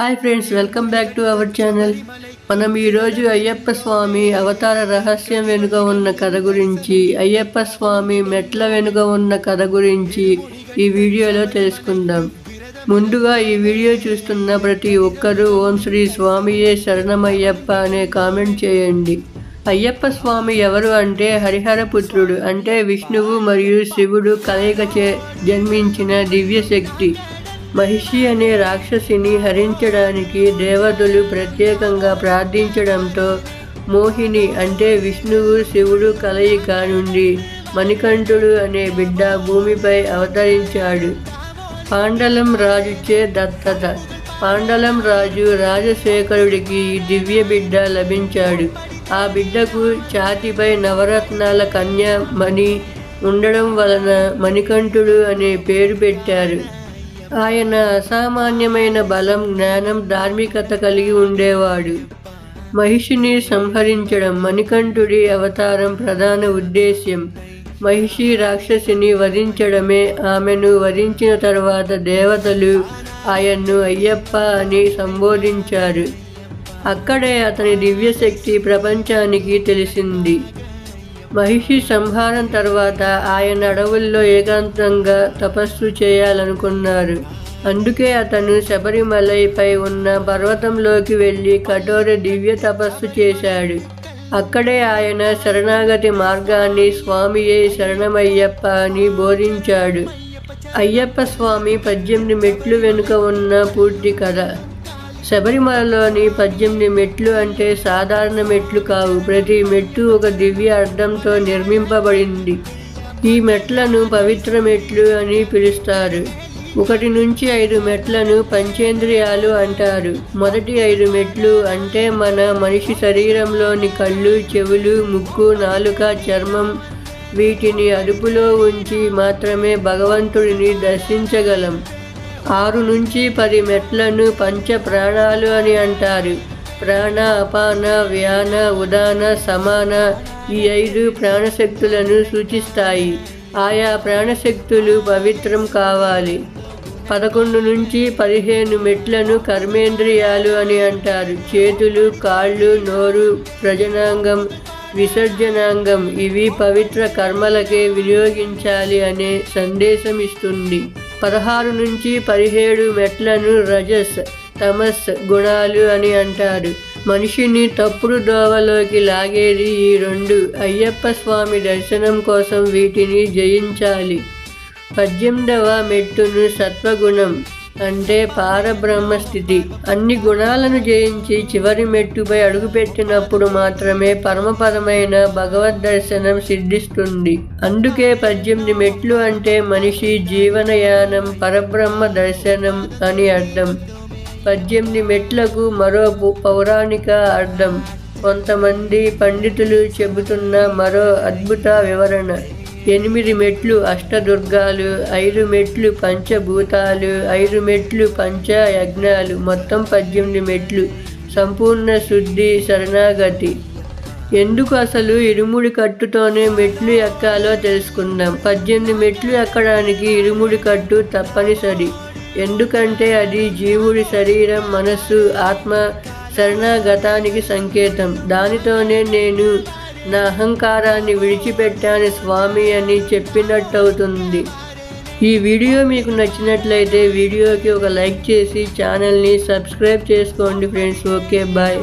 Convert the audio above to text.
Hi friends welcome back to our channel మనం ఈరోజు అయ్యప్ప స్వామి అవతార రహస్యం వెనుక ఉన్న కథ గురించి అయ్యప్ప స్వామి మెట్ల వెనుక ఉన్న కథ గురించి ఈ వీడియోలో తెలుసుకుందాం. ముందుగా ఈ వీడియో చూస్తున్న ప్రతి ఒక్కరూ ఓం శ్రీ స్వామియే శరణమయ్యప్ప అనే కామెంట్ చేయండి. అయ్యప్ప స్వామి ఎవరు అంటే హరిహర పుత్రుడు అంటే విష్ణువు మరియు శివుడు కలయికచే జన్మించిన దివ్య శక్తి మహిషి అనే రాక్షసిని హరించడానికి దేవతలు ప్రత్యేకంగా ప్రార్థించడంతో మోహిని అంటే విష్ణువు శివుడు కలయిక నుండి మణికంఠుడు అనే బిడ్డ భూమిపై అవతరించాడు. పాండలం రాజుచే దత్తత. పాండలం రాజు రాజశేఖరుడికి దివ్య బిడ్డ లభించాడు. ఆ బిడ్డకు ఛాతిపై నవరత్నాల కన్య మణి ఉండడం వలన మణికంఠుడు అనే పేరు పెట్టారు. ఆయన అసామాన్యమైన బలం జ్ఞానం ధార్మికత కలిగి ఉండేవాడు. మహిషిని సంహరించడం మణికంఠుడి అవతారం ప్రధాన ఉద్దేశ్యం. మహిషి రాక్షసిని వధించడమే. ఆమెను వధించిన తర్వాత దేవతలు ఆయన్ను అయ్యప్ప అని సంబోధించారు. అక్కడే అతని దివ్యశక్తి ప్రపంచానికి తెలిసింది. మహిషి సంహారం తర్వాత ఆయన అడవుల్లో ఏకాంతంగా తపస్సు చేయాలనుకున్నారు. అందుకే అతను శబరిమలైపై ఉన్న పర్వతంలోకి వెళ్ళి కఠోర దివ్య తపస్సు చేశాడు. అక్కడే ఆయన శరణాగతి మార్గాన్ని స్వామియే శరణమయ్యప్ప అని బోధించాడు. అయ్యప్ప స్వామి పద్దెనిమిది మెట్లు వెనుక ఉన్న పూర్తి కథ. శబరిమలలోని పద్దెనిమిది మెట్లు అంటే సాధారణ మెట్లు కావు. ప్రతి మెట్టు ఒక దివ్య అర్థంతో నిర్మింపబడింది. ఈ మెట్లను పవిత్ర మెట్లు అని పిలుస్తారు. ఒకటి నుంచి ఐదు మెట్లను పంచేంద్రియాలు అంటారు. మొదటి ఐదు మెట్లు అంటే మన మనిషి శరీరంలోని కళ్ళు చెవులు ముక్కు నాలుక చర్మం వీటిని అదుపులో ఉంచి మాత్రమే భగవంతుడిని దర్శించగలం. ఆరు నుంచి పది మెట్లను పంచ ప్రాణాలు అని అంటారు. ప్రాణ అపాన వ్యాన ఉదాన సమాన ఈ ఐదు ప్రాణశక్తులను సూచిస్తాయి. ఆయా ప్రాణశక్తులు పవిత్రం కావాలి. పదకొండు నుంచి పదిహేను మెట్లను కర్మేంద్రియాలు అని అంటారు. చేతులు కాళ్ళు నోరు ప్రజనాంగం విసర్జనాంగం ఇవి పవిత్ర కర్మలకే వినియోగించాలి అనే సందేశం ఇస్తుంది పదహారు నుంచి పదిహేడు మెట్లను రజస్ తమస్ గుణాలు అని అంటారు. మనిషిని తప్పుడు దోవలోకి లాగేది ఈ రెండు. అయ్యప్ప స్వామి దర్శనం కోసం వీటిని జయించాలి. పద్దెనిమిదవ మెట్టును సత్వగుణం. అంటే పారబ్రహ్మ స్థితి అన్ని గుణాలను జయించి చివరి మెట్టుపై అడుగుపెట్టినప్పుడు మాత్రమే పరమపరమైన భగవద్ దర్శనం సిద్ధిస్తుంది. అందుకే పద్దెనిమిది మెట్లు అంటే మనిషి జీవనయానం పరబ్రహ్మ దర్శనం అని అర్థం. పద్దెనిమిది మెట్లకు మరో పౌరాణిక అర్థం. కొంతమంది పండితులు చెబుతున్న మరో అద్భుత వివరణ. ఎనిమిది మెట్లు అష్టదుర్గాలు ఐదు మెట్లు పంచభూతాలు ఐదు మెట్లు పంచ యజ్ఞాలు మొత్తం పద్దెనిమిది మెట్లు. సంపూర్ణ శుద్ధి శరణాగతి. ఎందుకు అసలు ఇరుముడి కట్టుతోనే మెట్లు ఎక్కాలో తెలుసుకుందాం. పద్దెనిమిది మెట్లు ఎక్కడానికి ఇరుముడి కట్టు తప్పనిసరి. ఎందుకంటే అది జీవుడి శరీరం మనస్సు ఆత్మ శరణాగతానికి సంకేతం. దానితోనే నేను నా అహంకారాన్ని విడిచిపెట్టాను స్వామి అని చెప్పినట్టవుతుంది. ఈ వీడియో మీకు నచ్చినట్లయితే వీడియోకి ఒక లైక్ చేసి ఛానల్ని సబ్స్క్రైబ్ చేసుకోండి ఫ్రెండ్స్. Okay bye.